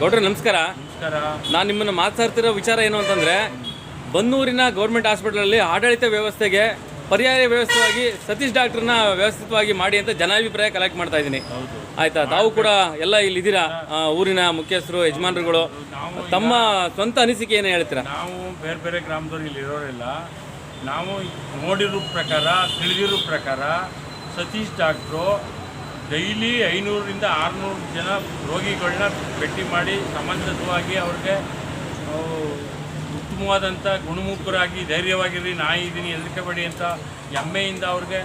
ಗೌಡ್ರೆ ನಮಸ್ಕಾರ. ನಮಸ್ಕಾರ. ನಾನು ನಿಮ್ಮನ್ನು ಮಾತಾಡ್ತಿರೋ ವಿಚಾರ ಏನು ಅಂತಂದರೆ ಬನ್ನೂರಿನ ಗೌರ್ಮೆಂಟ್ ಹಾಸ್ಪಿಟಲಲ್ಲಿ ಆಡಳಿತ ವ್ಯವಸ್ಥೆಗೆ ಪರ್ಯಾಯ ವ್ಯವಸ್ಥೆಯಾಗಿ ಸತೀಶ್ ಡಾಕ್ಟ್ರನ್ನ ವ್ಯವಸ್ಥಿತವಾಗಿ ಮಾಡಿ ಅಂತ ಜನಾಭಿಪ್ರಾಯ ಕಲೆಕ್ಟ್ ಮಾಡ್ತಾ ಇದ್ದೀನಿ. ಆಯಿತಾ? ತಾವು ಕೂಡ ಎಲ್ಲ ಇಲ್ಲಿ ಇದ್ದೀರಾ ಊರಿನ ಮುಖ್ಯಸ್ಥರು ಯಜಮಾನರುಗಳು? ತಮ್ಮ ಸ್ವಂತ ಅನಿಸಿಕೆ ಏನು ಹೇಳ್ತೀರಾ? ನಾವು ಬೇರೆ ಬೇರೆ ಗ್ರಾಮದವ್ರು ಇಲ್ಲಿ ಇರೋರಿಲ್ಲ. ನಾವು ನೋಡಿರೋ ಪ್ರಕಾರ ತಿಳಿದಿರೋ ಪ್ರಕಾರ ಸತೀಶ್ ಡಾಕ್ಟ್ರು ಡೈಲಿ ಐನೂರರಿಂದ ಆರುನೂರು ಜನ ರೋಗಿಗಳನ್ನ ಭೇಟಿ ಮಾಡಿ ಸಮಂಜಸವಾಗಿ ಅವ್ರಿಗೆ ಉತ್ತಮವಾದಂಥ ಗುಣಮುಖರಾಗಿ ಧೈರ್ಯವಾಗಿರಿ ನಾಯಿ ಇದ್ದೀನಿ ಬೇಡಿ ಅಂತ ಎಮ್ಮೆಯಿಂದ ಅವ್ರಿಗೆ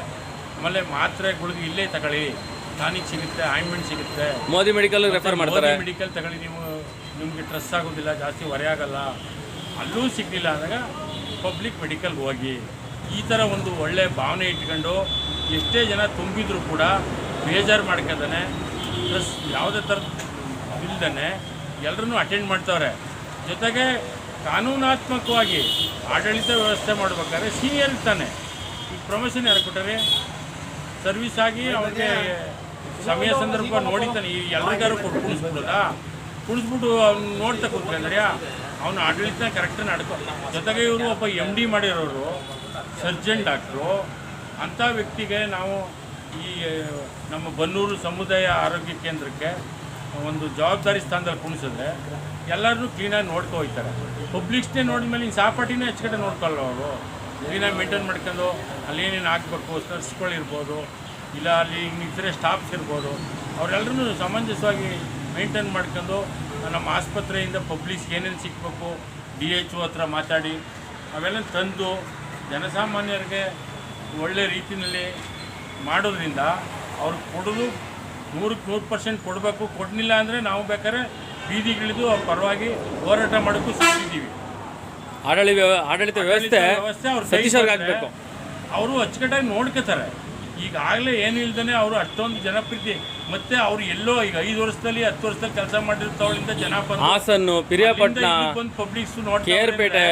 ಆಮೇಲೆ ಮಾತ್ರೆಗಳಿಗೆ ಇಲ್ಲೇ ತಗೊಳ್ಳಿ. ಟಾನಿಕ್ ಸಿಗುತ್ತೆ ಆಯಿಂಟ್ಮೆಂಟ್ ಸಿಗುತ್ತೆ. ಮೋದಿ ಮೆಡಿಕಲ್ ರೆಫರ್ ಮಾಡ್ತಾರೆ. ಮೆಡಿಕಲ್ ತಗೊಳ್ಳಿ ನೀವು ನಿಮಗೆ ಟ್ರೆಸ್ ಆಗೋದಿಲ್ಲ ಜಾಸ್ತಿ ಹೊರೆ ಆಗಲ್ಲ. ಅಲ್ಲೂ ಸಿಗಲಿಲ್ಲ ಅಂದಾಗ ಪಬ್ಲಿಕ್ ಮೆಡಿಕಲ್ಗೆ ಹೋಗಿ. ಈ ಥರ ಒಂದು ಒಳ್ಳೆ ಭಾವನೆ ಇಟ್ಕೊಂಡು ಎಷ್ಟೇ ಜನ ತುಂಬಿದ್ರು ಕೂಡ ಬೇಜಾರು ಮಾಡ್ಕೊತಾನೆ ಪ್ಲಸ್ ಯಾವುದೇ ಥರ ಇಲ್ದೇ ಎಲ್ಲರನ್ನೂ ಅಟೆಂಡ್ ಮಾಡ್ತವ್ರೆ. ಜೊತೆಗೆ ಕಾನೂನಾತ್ಮಕವಾಗಿ ಆಡಳಿತ ವ್ಯವಸ್ಥೆ ಮಾಡ್ಬೇಕಾದ್ರೆ ಸೀನಿಯರ್ ತಾನೆ. ಈಗ ಪ್ರಮೋಷನ್ ಯಾರು ಕೊಟ್ಟರೆ? ಸರ್ವಿಸ್ ಆಗಿ ಅವ್ರಿಗೆ ಸಮಯ ಸಂದರ್ಭ ನೋಡಿತಾನೆ ಈ ಎಲ್ರಿಗಾರು ಕೊಟ್ಟು ಕುಣಿಸ್ಬಿಡೋದಾ? ಕುಣಿಸ್ಬಿಟ್ಟು ಅವ್ನು ನೋಡ್ತಾ ಕೂತ್ಕೊಂಡ್ರೆ ಅವನು ಆಡಳಿತ ಕರೆಕ್ಟ್ ನಡ್ಕೊ. ಜೊತೆಗೆ ಇವರು ಒಬ್ಬ ಎಂ ಡಿ ಮಾಡಿರೋರು ಸರ್ಜನ್ ಡಾಕ್ಟ್ರು ಅಂಥ ವ್ಯಕ್ತಿಗೆ ನಾವು ಈ ನಮ್ಮ ಬನ್ನೂರು ಸಮುದಾಯ ಆರೋಗ್ಯ ಕೇಂದ್ರಕ್ಕೆ ಒಂದು ಜವಾಬ್ದಾರಿ ಸ್ಥಾನದಲ್ಲಿ ಕುಣಿಸಿದ್ರೆ ಎಲ್ಲರೂ ಕ್ಲೀನಾಗಿ ನೋಡ್ಕೊ ಹೋಗ್ತಾರೆ. ಪಬ್ಲಿಕ್ಸ್ನೇ ನೋಡಿದ್ಮೇಲೆ ಇನ್ನು ಸಾಪಾಟಿನೇ ಹೆಚ್ಚು ನೋಡ್ಕೊಳ್ಳೋ ಅವರು. ಕ್ಲೀನಾಗಿ ಮೇಂಟೈನ್ ಮಾಡ್ಕೊಂಡು ಅಲ್ಲಿ ಏನೇನು ಹಾಕ್ಬೇಕು ನರ್ಸ್ಗಳಿರ್ಬೋದು ಇಲ್ಲ ಅಲ್ಲಿ ಇನ್ನಿತರೆ ಸ್ಟಾಫ್ಸ್ ಇರ್ಬೋದು ಅವರೆಲ್ಲರೂ ಸಮಂಜಸವಾಗಿ ಮೇಂಟೈನ್ ಮಾಡ್ಕೊಂಡು ನಮ್ಮ ಆಸ್ಪತ್ರೆಯಿಂದ ಪಬ್ಲಿಕ್ಸ್ಗೆ ಏನೇನು ಸಿಗಬೇಕು ಡಿ ಎಚ್ ಒ ಹತ್ರ ಮಾತಾಡಿ, ಅವೆಲ್ಲ ತಂದು ಜನಸಾಮಾನ್ಯರಿಗೆ ಒಳ್ಳೆ ರೀತಿಯಲ್ಲಿ ಮಾಡೋದ್ರಿಂದ ಅವ್ರು ಕೊಡೋದು ನೂರಕ್ಕೆ ನೂರು ಪರ್ಸೆಂಟ್ ಕೊಡಬೇಕು ಕೊಡಲಿಲ್ಲ ಅಂದರೆ ನಾವು ಬೇಕಾದ್ರೆ ಬೀದಿಗಿಳಿದು ಅವ್ರ ಪರವಾಗಿ ಹೋರಾಟ ಮಾಡೋಕ್ಕೂ ಸಿಕ್ಕಿದ್ದೀವಿ ಆಡಳಿತ ವ್ಯವ- ಆಡಳಿತ ವ್ಯವಸ್ಥೆ ವ್ಯವಸ್ಥೆ ಅವ್ರು ಸಹಿಸಬೇಕು ಅವ್ರಿಗೆ ಆಗ್ಬೇಕು. ಅವರು ಅಚ್ಚುಕಟ್ಟಾಗಿ ನೋಡ್ಕೋತಾರೆ. ಈಗಾಗಲೇ ಏನು ಇಲ್ದೇ ಅವರು ಅಷ್ಟೊಂದು ಜನಪ್ರೀತಿ ಮತ್ತೆ ಅವ್ರು ಎಲ್ಲೋ ಈಗ ಐದು ವರ್ಷದಲ್ಲಿ ಹತ್ತು ವರ್ಷದಲ್ಲಿ ಕೆಲಸ ಮಾಡಿರ್ತವಳಿಂದ ಜನ ಬಂದು ಹಾಸನ್ನು ಪಿರಿಯಾಪಟ್ಟಣ ಬಂದು ಪಬ್ಲಿಕ್ಸ್ ನೋಡಿ ಕೇರ್ಪೇಟೆ.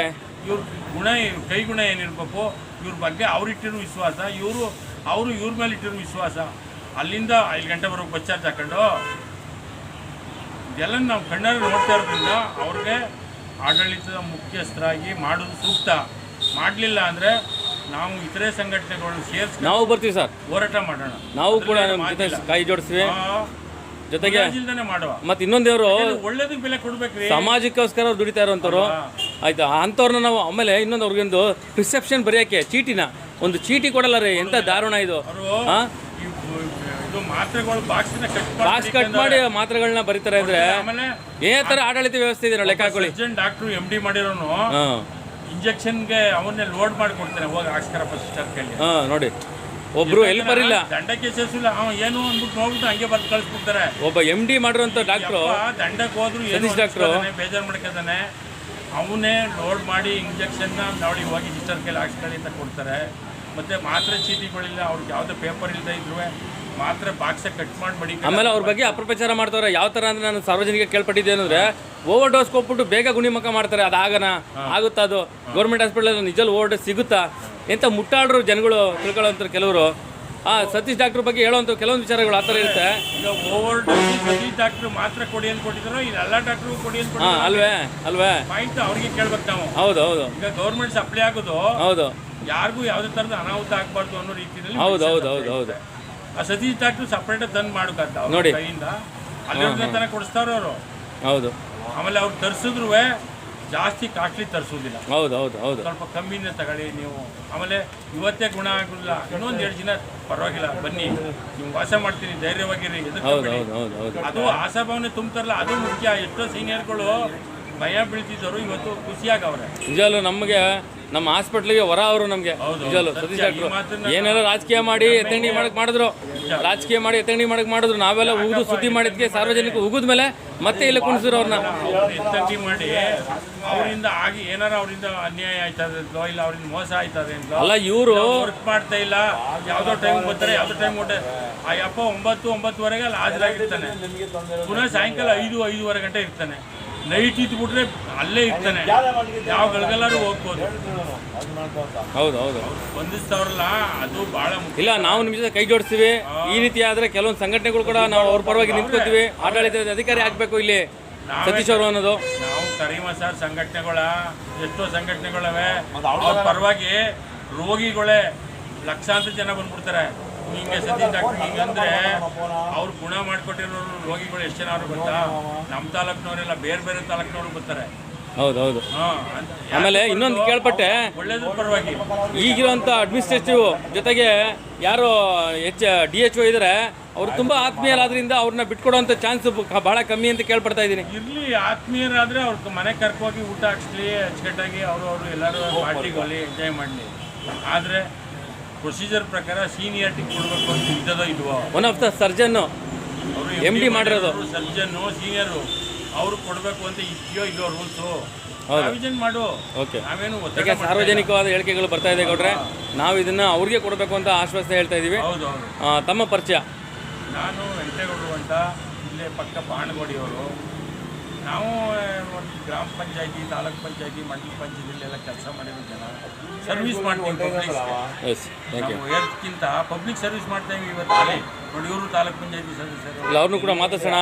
ಇವ್ರ ಗುಣ ಕೈಗುಣ ಏನಿರಬೇಕು ಗುಣ ಏನಿರ್ಬೇಕು ಇವ್ರ ಬಗ್ಗೆ ಅವ್ರಿಟ್ಟಿರೋ ವಿಶ್ವಾಸ ಇವರು ಅವರು ಇವ್ರ ಮೇಲೆ ಇಟ್ಟಿರೋ ವಿಶ್ವಾಸ. ಅಲ್ಲಿಂದ ಐದು ಗಂಟೆ ಬರೋ ಬಸ್ ಚಾರ್ಜ್ ಹಾಕೊಂಡು ಇದೆಲ್ಲ ನಾವು ಕಣ್ಣಲ್ಲಿ ನೋಡ್ತಾ ಇರೋದ್ರಿಂದ ಅವ್ರಿಗೆ ಆಡಳಿತದ ಮುಖ್ಯಸ್ಥರಾಗಿ ಮಾಡೋದು ಸೂಕ್ತ. ಮಾಡಲಿಲ್ಲ ಅಂದರೆ ನಾವು ಇತರೆ ಸಂಘಟನೆಗಳನ್ನು ಸೇರಿಸಿ ನಾವು ಬರ್ತೀವಿ ಸರ್. ಹೋರಾಟ ಮಾಡೋಣ. ನಾವು ಕೂಡ. ಕೈ ಜೋಡಿಸ್ತೀವಿ ಜೊತೆಗೆ ಮಾಡುವ. ಮತ್ತೆ ಇನ್ನೊಂದೇವರು ಒಳ್ಳೇದಕ್ಕೆ ಬೆಲೆ ಕೊಡ್ಬೇಕು ಸಮಾಜಕ್ಕೋಸ್ಕರ ಅವ್ರು ದುಡಿತಾ ಇರೋಂಥವ್ರು. ಆಯ್ತಾ? ಅಂಥವ್ರನ್ನ ನಾವು ಆಮೇಲೆ ಇನ್ನೊಂದು ಅವ್ರಿಗೊಂದು ರಿಸೆಪ್ಷನ್ ಬರೆಯೋಕ್ಕೆ ಚೀಟಿನ. ಒಂದು ಚೀಟಿ ಕೊಡಲ್ಲ ರೀ ಎಂತ ದಾರುಣ ಇದು? ಅವರು ಹಾಂ? ಇದು ಮಾತ್ರೆಗಳು ಬಾಕ್ಸಿನ ಕಟ್ ಬಾಕ್ಸ್ ಕಟ್ ಮಾಡಿ ಮಾತ್ರೆಗಳನ್ನ ಬರೀತಾರೆ ಅಂದ್ರೆ ಏ ತರ ಆಡಳಿತ ವ್ಯವಸ್ಥೆ ಇದೆ ಲೆಕ್ಕ ಹಾಕೊಳ್ಳಿ ಡಾಕ್ಟರ್ ಎಂ ಡಿ ಮಾಡಿರೋನು ಇಂಜೆಕ್ಷನ್ ಇಂಜೆಕ್ಷನ್ಗೆ ಅವನ್ನೇ ಲೋಡ್ ಮಾಡಿ ಕೊಡ್ತಾನೆ ಹೋಗಿ ಹಾಕ್ಸ್ಕರಪ್ಪ ಸಿಸ್ಟರ್ ಕೈಲಿ ಹಾಂ ನೋಡಿ. ಒಬ್ರು ಎಲ್ಲಿ ಇಲ್ಲ ದಂಡಕ್ಕೆ ಇಲ್ಲ ಅವ ಏನು ಅಂದ್ಬಿಟ್ಟು ನೋಡ್ಬಿಟ್ಟು ಹಂಗೆ ಬರ್ದು ಕಳಿಸ್ಬಿಡ್ತಾರೆ. ಒಬ್ಬ ಎಂ ಡಿ ಮಾಡಿರುವಂತ ಡಾಕ್ಟ್ರು ದಂಡಕ್ಕೆ ಹೋದ್ರು ಸತೀಶ್ ಡಾಕ್ಟ್ರು. ಬೇಜಾರು ಮಾಡ್ಕೊತಾನೆ ಅವನೇ ಲೋಡ್ ಮಾಡಿ ಇಂಜೆಕ್ಷನ್ನ ನೋಡಿ ಹೋಗಿ ಸಿಸ್ಟರ್ ಕೇಳಿ ಹಾಕ್ಸ್ಕೊಳ್ಳಿ ಅಂತ ಕೊಡ್ತಾರೆ. ಮತ್ತೆ ಮಾತ್ರೆ ಚೀಟಿಗಳಿಲ್ಲ ಅವ್ರಿಗೆ ಯಾವುದೇ ಪೇಪರ್ ಇಲ್ಲದೆ ಇದ್ರು ಮಾತ್ರೆ ಬಾಕ್ಸ ಕಟ್ ಮಾಡಿ ಮಡಿ ಆಮೇಲೆ ಅವ್ರ ಬಗ್ಗೆ ಅಪಪ್ರಚಾರ ಮಾಡ್ತಾರೆ ಯಾವ ಥರ ಅಂದ್ರೆ ನಾನು ಸಾರ್ವಜನಿಕ ಕೇಳ್ಪಟ್ಟಿದ್ದೆ ಅಂದ್ರೆ ಓವರ್ ಡೋಸ್ ಕೊಟ್ಬಿಟ್ಟು ಬೇಗ ಗುಣಿಮುಖ ಮಾಡ್ತಾರೆ ಅದು ಆಗನ ಆಗುತ್ತಾ ಅದು? ಗೌರ್ಮೆಂಟ್ ಹಾಸ್ಪಿಟಲ್ ನಿಜಲ್ಲಿ ಓವರ್ ಡೋಸ್ ಸಿಗುತ್ತಾ? ಎಂತ ಮುಟ್ಟಾಡ್ರು ಜನಗಳು ತಿಳ್ಕೊಳ್ಳೋಂಥ ಕೆಲವರು. ಆ ಸತೀಶ್ ಡಾಕ್ಟರ್ ಬಗ್ಗೆ ಹೇಳೋಂಥ ಕೆಲವೊಂದು ವಿಚಾರಗಳು ಆ ಥರ ಇರುತ್ತೆ. ಈಗ ಓವರ್ ಡೋಸ್ ಸತೀಶ್ ಡಾಕ್ಟ್ರು ಮಾತ್ರೆ ಕೊಡಿ ಅಂತ ಕೊಟ್ಟಿದ್ರು ಇಲ್ಲ ಎಲ್ಲ ಡಾಕ್ಟ್ರು ಕೊಡಿ ಅಂತ ಹಾಂ ಅಲ್ವೇ ಅಲ್ವೇ. ಪಾಯಿಂಟ್ ಅವ್ರಿಗೆ ಕೇಳ್ಬೇಕು ನಾವು. ಹೌದು ಹೌದು. ಈಗ ಗೌರ್ಮೆಂಟ್ ಸಪ್ಲೈ ಆಗೋದು ಹೌದು. ಯಾರಿಗೂ ಯಾವುದೇ ಥರದ ಅನಾಹುತ ಆಗಬಾರ್ದು ಅನ್ನೋ ರೀತಿಯಲ್ಲಿ ಹೌದು ಹೌದು ಹೌದು ಹೌದು. ಆ ಸತೀಶ್ ಡಾಕ್ಟ್ರು ಸಪ್ರೇಟ್ ತಂದು ಮಾಡಬೇಕಂತ ನೋಡಿ. ಕೈಯಿಂದ. ಅಲ್ಲಿ ತನಕ ಕೊಡಿಸ್ತಾರ ಅವರು. ಹೌದು. ಆಮೇಲೆ ಅವ್ರು ತರಿಸಿದ್ರು ಜಾಸ್ತಿ ಕಾಸ್ಟ್ಲಿ ತರಿಸೋದಿಲ್ಲ. ಹೌದು ಹೌದು ಹೌದು. ಸ್ವಲ್ಪ ಕಮ್ಮಿನೇ ತಗೊಳ್ಳಿ ನೀವು. ಆಮೇಲೆ ಇವತ್ತೇ ಗುಣ ಆಗೋದಿಲ್ಲ. ಇನ್ನೊಂದು ಎರಡು ದಿನ ಪರವಾಗಿಲ್ಲ ಬನ್ನಿ. ನೀವು ವಾಸ ಮಾಡ್ತೀನಿ ಧೈರ್ಯವಾಗಿರಿ ಹೌದು ಹೆದರ್ಕೊಬೇಡಿ. ಹೌದು ಹೌದು ಹೌದು. ಅದು ಆಶಾಭಾವನೆ ತುಂಬ್ತಾರಲ್ಲ ಅದು ಮುಖ್ಯ. ಎಷ್ಟೋ ಸೀನಿಯರ್ಗಳು ಭಯ ಬೀಳ್ತಿದ್ದವರು ಇವತ್ತು ಖುಷಿಯಾಗವ್ರೆ ನಿಜ ನಮಗೆ ನಮ್ಮ ಹಾಸ್ಪಿಟ್ಲಿಗೆ ಹೊರ ಅವರು ನಮಗೆ. ನಿಜಲು ಸತೀಶ್ ಡಾಕ್ಟ್ರು ಏನೆಲ್ಲ ರಾಜಕೀಯ ಮಾಡಿ ಎತ್ತಂಗಡಿ ಮಾಡಕ್ಕೆ ಮಾಡಿದ್ರು. ರಾಜಕೀಯ ಮಾಡಿ ಎತ್ತಂಗಡಿ ಮಾಡಕ್ ಮಾಡಿದ್ರು. ನಾವೆಲ್ಲ ಉಗಿದು ಸುದ್ದಿ ಮಾಡಿದ್ಕೆ ಸಾರ್ವಜನಿಕ ಉಗಿದ ಮೇಲೆ ಮತ್ತೆ ಇಲ್ಲಿ ಕುಣಿಸಿದ್ರು ಅವ್ರನ್ನ. ಅವ್ರು ಎತ್ತಂಗಿ ಮಾಡಿ ಅವರಿಂದ ಆಗಿ ಏನಾರ ಅವರಿಂದ ಅನ್ಯಾಯ ಆಯ್ತಾ ಅಂತಲೋ ಇಲ್ಲ ಅವರಿಂದ ಮೋಸ ಆಯ್ತದೆ ಅಲ್ಲ ಇವರು ವರ್ಕ್ ಮಾಡ್ತಾ ಇಲ್ಲ ಯಾವ್ದೋ ಟೈಮ್ ಬರ್ತಾರೆ ಯಾವ್ದೋ ಟೈಮ್ ಹೊಟ್ಟೆ ಆ ಯಪ್ಪ ಒಂಬತ್ತು ಒಂಬತ್ತುವರೆಗೆ ಅಲ್ಲಿ ಹಾಜರಾಗಿರ್ತಾನೆ. ಪುನಃ ಸಾಯಂಕಾಲ ಐದು ಐದೂವರೆ ಗಂಟೆ ಇರ್ತಾನೆ. ನೈಟ್ ಇದ್ಬಿಟ್ರೆ ಅಲ್ಲೇ ಇರ್ತಾನೆ. ಯಾವ ಗಳಿಗೆಲ್ಲಾರು ಹೋಗ್ಬೋದು. ಹೌದು ಹೌದು ಸ್ಪಂದಿಸ್ತಾವ್ರಲ್ಲ ಅದು ಬಹಳ ಮುಖ್ಯ. ಇಲ್ಲ ನಾವು ನಿಮ್ಮ ಜೊತೆ ಕೈ ಜೋಡಿಸ್ತೀವಿ. ಈ ರೀತಿ ಆದ್ರೆ ಕೆಲವೊಂದು ಸಂಘಟನೆಗಳು ಕೂಡ ನಾವು ಅವ್ರ ಪರವಾಗಿ ನಿಂತ್ಕೋತೀವಿ. ಆಡಳಿತದ ಅಧಿಕಾರಿ ಆಗ್ಬೇಕು ಇಲ್ಲಿ. ನಾವೇ ಸತೀಶ್ ಅವರು ಅನ್ನೋದು. ನಾವು ಕರೀಮ ಸರ್ ಸಂಘಟನೆಗಳ ಎಷ್ಟೋ ಸಂಘಟನೆಗಳವೆ. ಅವ್ರ ಪರವಾಗಿ ರೋಗಿಗಳೇ ಲಕ್ಷಾಂತರ ಜನ ಬಂದ್ಬಿಡ್ತಾರೆ. ಹಿಂಗೆ ಸತೀಶ್ ಡಾಕ್ಟರ್ ಹಿಂಗಂದ್ರೆ ಅವ್ರು ಗುಣ ಮಾಡ್ಕೊಟ್ಟಿರೋ ರೋಗಿಗಳು ಎಷ್ಟು ಜನ ಅವ್ರು ಗೊತ್ತಾ? ನಮ್ಮ ತಾಲೂಕ್ನವರೆಲ್ಲ ಬೇರೆ ಬೇರೆ ತಾಲೂಕ್ನವ್ರು ಬರ್ತಾರೆ ಹೌದು ಹೌದು ಹಾ, ಆಮೇಲೆ ಇನ್ನೊಂದು ಕೇಳ್ಪಟ್ಟೆ ಒಳ್ಳೇದ್ರ ಪರವಾಗಿ. ಈಗಿರುವಂಥ ಅಡ್ಮಿನಿಸ್ಟ್ರೇಟಿವ್ ಜೊತೆಗೆ ಯಾರು ಎಚ್ ಡಿ ಎಚ್ ಒ ಇದ್ದಾರೆ ಅವ್ರು ತುಂಬ ಆತ್ಮೀಯರಾದ್ರಿಂದ ಅವ್ರನ್ನ ಬಿಟ್ಕೊಡುವಂಥ ಚಾನ್ಸ್ ಬಹಳ ಕಮ್ಮಿ ಅಂತ ಕೇಳ್ಪಡ್ತಾ ಇದ್ದೀನಿ. ಇರ್ಲಿ ಆತ್ಮೀಯರಾದ್ರೆ ಅವ್ರ ಮನೆ ಕರ್ಕೋಗಿ ಊಟ ಹಾಕ್ಸ್ಲಿ ಅಚ್ಚುಕಟ್ಟಾಗಿ ಅವರು ಅವರು ಎಲ್ಲರೂ ಪಾರ್ಟಿಗೆ ಹೋಗ್ಲಿ ಎಂಜಾಯ್ ಮಾಡಲಿ. ಆದರೆ ಪ್ರೊಸೀಜರ್ ಪ್ರಕಾರ ಸೀನಿಯರ್ಟಿ ಕೊಡಬೇಕು ಅಂತ ಇದ್ದದ ಇಲ್ವೋ? ಒನ್ ಆಫ್ ದ ಸರ್ಜನ್ನು ಅವರು ಡಿ ಮಾಡಿರೋದು. ಸರ್ಜನ್ನು ಸೀನಿಯರು ಅವರು ಕೊಡಬೇಕು ಅಂತ ಇದೆಯೋ ಇಲ್ಲೋ ರೂಲ್ಸು ಮಾಡು. ಓಕೆ ನಾವೇನು ಯಾಕೆ ಸಾರ್ವಜನಿಕವಾದ ಹೇಳಿಕೆಗಳು ಬರ್ತಾ ಇದೆ ಗೌಡ್ರೆ. ನಾವು ಇದನ್ನ ಅವ್ರಿಗೆ ಕೊಡಬೇಕು ಅಂತ ಆಶ್ವಾಸನೆ ಹೇಳ್ತಾ ಇದ್ದೀವಿ ಹೌದು ಹೌದು. ಆ, ತಮ್ಮ ಪರಿಚಯ. ನಾನು ವೆಂಕಟೇಗೌಡರು ಅಂತ ಇಲ್ಲೇ ಪಕ್ಕ ಬಾಣಗೋಡಿಯವರು ನಾವು ಗ್ರಾಮ ಪಂಚಾಯತಿ ತಾಲೂಕ್ ಪಂಚಾಯತಿ ಮಂಡಲ ಪಂಚಾಯತಿಲೆಲ್ಲ ಕೆಲಸ ಮಾಡಿರೋ ಜನ. ಸರ್ವಿಸ್ ಮಾಡ್ತೀವಿ ಪಬ್ಲಿಕ್ ಸರ್ವಿಸ್ ಮಾಡ್ತಾ ಇದೀವಿ ಇವತ್ತು. ಇವರು ತಾಲೂಕ್ ಪಂಚಾಯತಿ ಸದಸ್ಯರು. ಅವ್ರನ್ನೂ ಕೂಡ ಮಾತಾಡ್ಸೋಣ.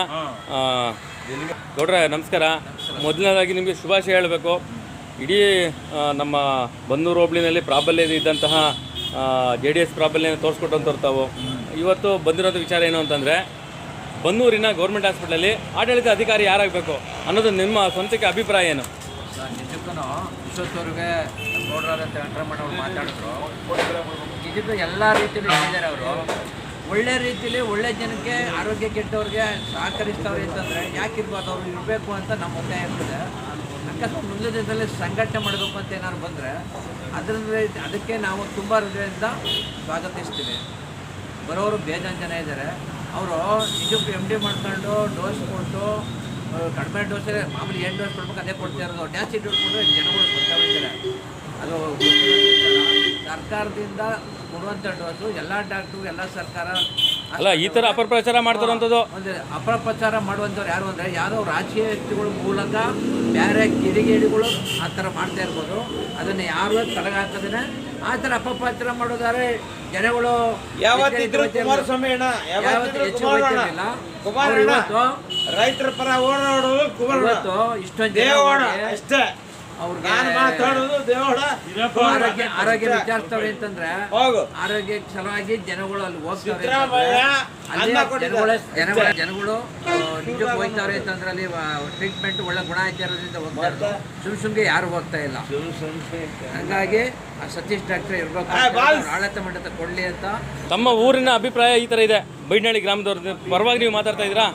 ಗೌಡ್ರೆ ನಮಸ್ಕಾರ. ಮೊದಲನೇದಾಗಿ ನಿಮಗೆ ಶುಭಾಶಯ ಹೇಳಬೇಕು. ಇಡೀ ನಮ್ಮ ಬನ್ನೂರು ಹೋಬಳಿನಲ್ಲಿ ಪ್ರಾಬಲ್ಯ ಇದ್ದಂತಹ ಜೆ ಡಿ ಎಸ್ ಪ್ರಾಬಲ್ಯನ ತೋರಿಸ್ಕೊಟ್ಟಂತ ತಾವು. ಇವತ್ತು ಬಂದಿರೋದು ವಿಚಾರ ಏನು ಅಂತಂದರೆ ಬನ್ನೂರಿನ ಗೌರ್ಮೆಂಟ್ ಹಾಸ್ಪಿಟ್ಲಲ್ಲಿ ಆಡಳಿತ ಅಧಿಕಾರಿ ಯಾರಾಗಬೇಕು ಅನ್ನೋದು ನಿಮ್ಮ ಸ್ವಂತಕ್ಕೆ ಅಭಿಪ್ರಾಯ ಏನು? ನಿಜಕ್ಕೂ ವಿಶ್ವಸ್ತವ್ರಿಗೆ ನೋಡ್ರಾದಂತ ವೆಂಕಟರಮಣ ಅವ್ರು ಮಾತಾಡಿದ್ರು. ನಿಜಕ್ಕೂ ಎಲ್ಲ ರೀತಿಯಲ್ಲೂ ಹೇಳಿದ್ದಾರೆ ಅವರು. ಒಳ್ಳೆ ರೀತಿಯಲ್ಲಿ ಒಳ್ಳೆ ಜನಕ್ಕೆ ಆರೋಗ್ಯ ಕೆಟ್ಟವ್ರಿಗೆ ಸಹಕರಿಸ್ತವ್ರೆ ಅಂತಂದರೆ ಯಾಕಿರ್ಬೋದು ಅವ್ರು ಇರಬೇಕು ಅಂತ ನಮ್ಮ ಒತ್ತಾಯ ಇರ್ತದೆ. ಅಕಸ್ಮಾತ್ ಮುಂದಿನ ದಿನದಲ್ಲಿ ಸಂಘಟನೆ ಮಾಡಬೇಕು ಅಂತ ಏನಾದ್ರು ಬಂದರೆ ಅದರಿಂದ ಅದಕ್ಕೆ ನಾವು ತುಂಬ ಹೃದಯದಿಂದ ಸ್ವಾಗತಿಸ್ತೀವಿ. ಬರೋರು ಬೇಜಾನ್ ಜನ ಇದ್ದಾರೆ. ಅವರು ನಿಜಕ್ಕೂ ಎಂ ಡಿ ಮಾಡ್ಕೊಂಡು ಡೋಸ್ ಕೊಟ್ಟು ಕಡಿಮೆ ಡೋಸೇ ಮಾಮೂಲಿ ಏನು ಡೋಸ್ ಕೊಡ್ಬೇಕು ಅದೇ ಕೊಡ್ತಾ ಇರೋದು. ಜಾಸ್ತಿ ಡೋಸ್ ಕೊಟ್ಟರೆ ಜನಗಳು ಗೊತ್ತಾಗ್ತಾರೆ ಅದು ಸರ್ಕಾರದಿಂದ ಕೊಡುವಂಥ ಡೋಸು ಎಲ್ಲ ಡಾಕ್ಟ್ರು ಎಲ್ಲ ಸರ್ಕಾರ ಅಲ್ಲ ಈ ಥರ ಅಪಪ್ರಚಾರ ಮಾಡ್ತಾರಂಥದ್ದು? ಒಂದು ಅಪಪ್ರಚಾರ ಮಾಡುವಂಥವ್ರು ಯಾರು ಅಂದರೆ ಯಾರೋ ರಾಜಕೀಯ ವ್ಯಕ್ತಿಗಳ ಮೂಲಕ ಬೇರೆ ಕಿಡಿಗೇಡಿಗಳು ಆ ಥರ ಮಾಡ್ತಾ ಇರ್ಬೋದು. ಅದನ್ನು ಯಾರು ತಡೆಗಾಕದೇ ಆ ಥರ ಅಪಪ್ರಚಾರ ಮಾಡೋದಾದ್ರೆ ಜನಗಳು ಯಾವತ್ತಿದ್ರು ಕುಮಾರಸ್ವಾಮಿ ಅಣ್ಣ ಯಾವತ್ತಿದ್ರು ರೈತರ ಪರ ಓಡಾಡೋದು ಕುಮಾರ ಇಷ್ಟೊಂದು ಅಷ್ಟೇ. ಅವ್ರಿಗೆ ನಾನು ಮಾತಾಡೋದು ದೇವೋಡ ಆರೋಗ್ಯ ಆರೋಗ್ಯ ವಿಚಾರಿಸ್ತವ್ರೆ ಅಂತಂದ್ರೆ ಹೋಗು. ಆರೋಗ್ಯ ಸಲುವಾಗಿ ಜನಗಳು ಅಲ್ಲಿ ಹೋಗ್ತಾರೆ ಜನಗಳ ನಿಜಕ್ಕೆ ಹೋಗ್ತಾರೆ ಅಂತಂದ್ರೆ ಅಲ್ಲಿ ಟ್ರೀಟ್ಮೆಂಟ್ ಒಳ್ಳೆ ಗುಣ ಆಯ್ತಿರೋದ್ರಿಂದ ಹೋಗ್ತಾ ಇರೋದು. ಸುಮ್ ಸುಮ್ಗೆ ಯಾರು ಹೋಗ್ತಾ ಇಲ್ಲ. ಹಂಗಾಗಿ ಆ ಸತೀಶ್ ಡಾಕ್ಟರ್ ಇರ್ಬೇಕು ಆಳತ. ಆಡಳಿತ ಮಂಡತ ಕೊಡ್ಲಿ ಅಂತ. ತಮ್ಮ ಊರಿನ ಅಭಿಪ್ರಾಯ ಈ ತರ ಇದೆ. ಬೈಡ್ನಳ್ಳಿ ಗ್ರಾಮದವ್ರ ಪರವಾಗಿ ನೀವು ಮಾತಾಡ್ತಾ ಇದ್ದೀರಾ?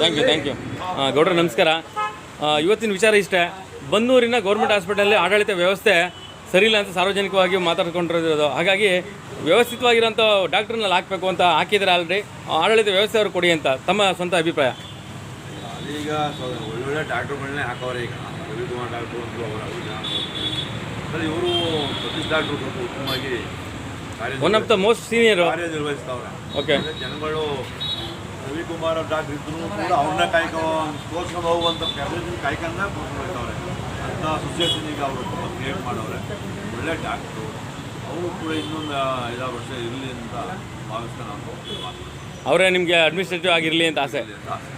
ಥ್ಯಾಂಕ್ ಯು ಥ್ಯಾಂಕ್ ಯು ಗೌಡ್ರ ನಮಸ್ಕಾರ. ಇವತ್ತಿನ ವಿಚಾರ ಇಷ್ಟೇ. ಬನ್ನೂರಿನ ಗೌರ್ಮೆಂಟ್ ಹಾಸ್ಪಿಟಲಲ್ಲಿ ಆಡಳಿತ ವ್ಯವಸ್ಥೆ ಸರಿಯಿಲ್ಲ ಅಂತ ಸಾರ್ವಜನಿಕವಾಗಿ ಮಾತಾಡ್ಕೊಂಡಿರೋದು. ಹಾಗಾಗಿ ವ್ಯವಸ್ಥಿತವಾಗಿರೋಂಥ ಡಾಕ್ಟ್ರನ್ನಲ್ಲಿ ಹಾಕಬೇಕು ಅಂತ ಹಾಕಿದ್ದಾರೆ ಆಲ್ರೆಡಿ ಆಡಳಿತ ವ್ಯವಸ್ಥೆ ಅವರು ಕೊಡಿ ಅಂತ ತಮ್ಮ ಸ್ವಂತ ಅಭಿಪ್ರಾಯ. ಈಗ ಒಳ್ಳೊಳ್ಳೆ ಡಾಕ್ಟ್ರುಗಳನ್ನೇ ಹಾಕವ್ರೆ ಈಗ. ರವಿಕುಮಾರ್ ಡಾಕ್ಟ್ರು ಅಂತ ಅವರ ಇವರು ಸತೀಶ್ ಡಾಕ್ಟ್ರು ಸ್ವಲ್ಪ ಉತ್ತಮವಾಗಿ one of the most senior ಕಾರ್ಯನಿರ್ವಹಿಸ್ತವ್ರೆ. Okay ಜನಗಳು ರವಿಕುಮಾರ್ ಡಾಕ್ಟ್ರ್ ಇದ್ರು ಕೂಡ ಅವ್ರನ್ನ ಕಾಯ್ಕೋ ತೋರ್ಸ್ಕೊಂಡು ಹೋಗುವಂಥ ಕಾಯ್ಕೊಂಡ ತೋರ್ಸ್ಕೊಂಡು ಹೋಗ್ತಾವ್ರೆ ಅಂಥ ಸಿಚುವೇಶನ್ ಈಗ ಅವರು ತುಂಬ ಕ್ರಿಯೇಟ್ ಮಾಡವ್ರೆ ಒಳ್ಳೆ ಡಾಕ್ಟ್ರು ಅವರು ಕೂಡ ಇನ್ನೊಂದು ಐದಾರು ವರ್ಷ ಇರಲಿ ಅಂತ ಭಾವಿಸ್ತಾ ನಾನು ಅವರೇ ನಿಮಗೆ ಅಡ್ಮಿನಿಸ್ಟ್ರೇಟಿವ್ ಆಗಿರಲಿ ಅಂತ ಆಸೆ. ಆಸೆ.